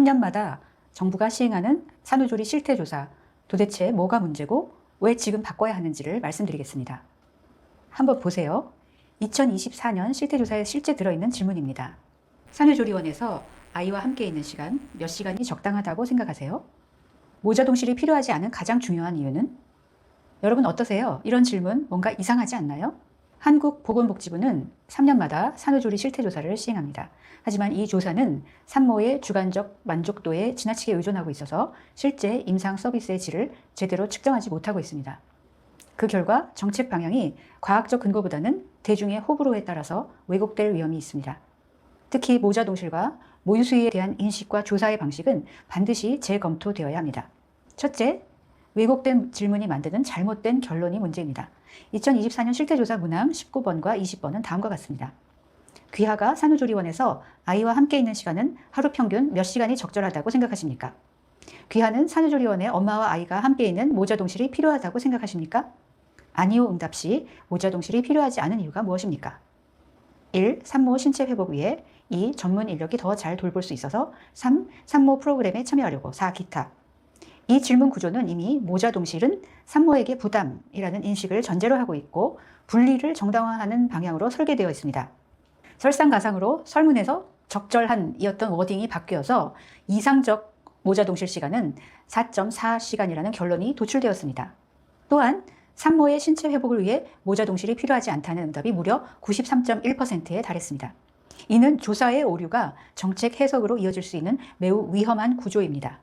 3년마다 정부가 시행하는 산후조리 실태조사 도대체 뭐가 문제고 왜 지금 바꿔야 하는지를 말씀드리겠습니다. 한번 보세요. 2024년 실태조사에 실제 들어있는 질문입니다. 산후조리원에서 아이와 함께 있는 시간 몇 시간이 적당하다고 생각하세요? 모자 동실이 필요하지 않은 가장 중요한 이유는? 여러분 어떠세요? 이런 질문 뭔가 이상하지 않나요? 한국보건복지부는 3년마다 산후조리 실태조사를 시행합니다. 하지만 이 조사는 산모의 주관적 만족도에 지나치게 의존하고 있어서 실제 임상 서비스의 질을 제대로 측정하지 못하고 있습니다. 그 결과 정책 방향이 과학적 근거보다는 대중의 호불호에 따라서 왜곡될 위험이 있습니다. 특히 모자 동실과 모유 수유에 대한 인식과 조사의 방식은 반드시 재검토되어야 합니다. 첫째, 왜곡된 질문이 만드는 잘못된 결론이 문제입니다. 2024년 실태조사 문항 19번과 20번은 다음과 같습니다. 귀하가 산후조리원에서 아이와 함께 있는 시간은 하루 평균 몇 시간이 적절하다고 생각하십니까? 귀하는 산후조리원에 엄마와 아이가 함께 있는 모자 동실이 필요하다고 생각하십니까? 아니요 응답 시 모자 동실이 필요하지 않은 이유가 무엇입니까? 1. 산모 신체 회복 위해 2. 전문 인력이 더 잘 돌볼 수 있어서 3. 산모 프로그램에 참여하려고 4. 기타 이 질문 구조는 이미 모자 동실은 산모에게 부담이라는 인식을 전제로 하고 있고 분리를 정당화하는 방향으로 설계되어 있습니다. 설상가상으로 설문에서 적절한이었던 워딩이 바뀌어서 이상적 모자 동실 시간은 4.4시간이라는 결론이 도출되었습니다. 또한 산모의 신체 회복을 위해 모자 동실이 필요하지 않다는 응답이 무려 93.1%에 달했습니다. 이는 조사의 오류가 정책 해석으로 이어질 수 있는 매우 위험한 구조입니다.